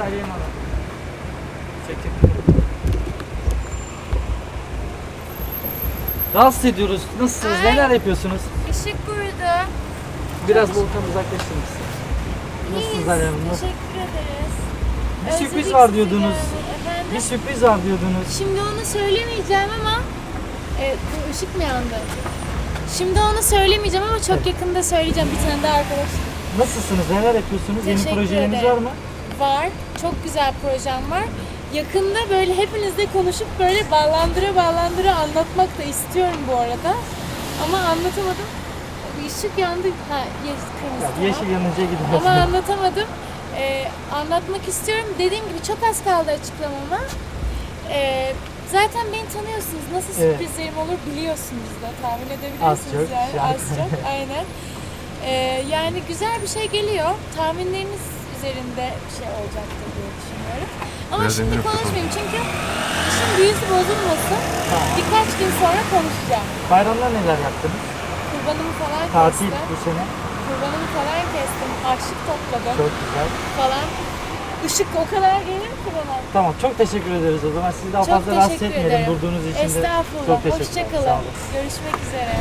Aliye Hanım. Çekil. Rahatsız ediyoruz. Nasılsınız? Ay. Neler yapıyorsunuz? Işık burada. Biraz volkan uzaklaştır mısın? Nasılsınız. Aliye Hanım? Teşekkür ederiz. Bir Özledik sürpriz var sizi diyordunuz. Efendim? Bir sürpriz var diyordunuz. Şimdi onu söylemeyeceğim ama e, bu ışık mı yandı? Şimdi onu söylemeyeceğim ama çok Evet. yakında söyleyeceğim bir tane daha arkadaş. Nasılsınız? Neler yapıyorsunuz? Yeni Teşekkür projeleriniz ederim. var mı? Var. Çok güzel projem var. Yakında böyle hepinizle konuşup böyle ballandıra ballandıra anlatmak da istiyorum bu arada. Ama anlatamadım. Işık yandı. Ha, yes, kırmızı. Ya, yeşil yanınca Ama gidiyorsunuz. anlatamadım. Ee, anlatmak istiyorum. Dediğim gibi çok az kaldı açıklamama. Ee, zaten beni tanıyorsunuz. Nasıl Evet. sürprizlerim olur biliyorsunuz da. Tahmin edebiliyorsunuz Az çok, yani. yani. Az çok. Aynen. Ee, yani güzel bir şey geliyor. Tahminleriniz üzerinde bir şey olacaktır diye düşünüyorum. Ama Biraz şimdi konuşmayayım çünkü işin büyüsü bozulmasın. Birkaç gün sonra konuşacağım. Bayramda neler yaptınız? Kurbanımı falan Tatil kestim. bu sene. Kurbanımı falan kestim. Harçlık topladım Çok güzel. falan. Işık o kadar gelir ki bana. Tamam çok teşekkür ederiz o zaman. Sizi daha Çok fazla rahatsız teşekkür etmeyelim ederim. durduğunuz için de. Estağfurullah. Çok teşekkürler. Sağ Hoşçakalın. olun. Görüşmek üzere.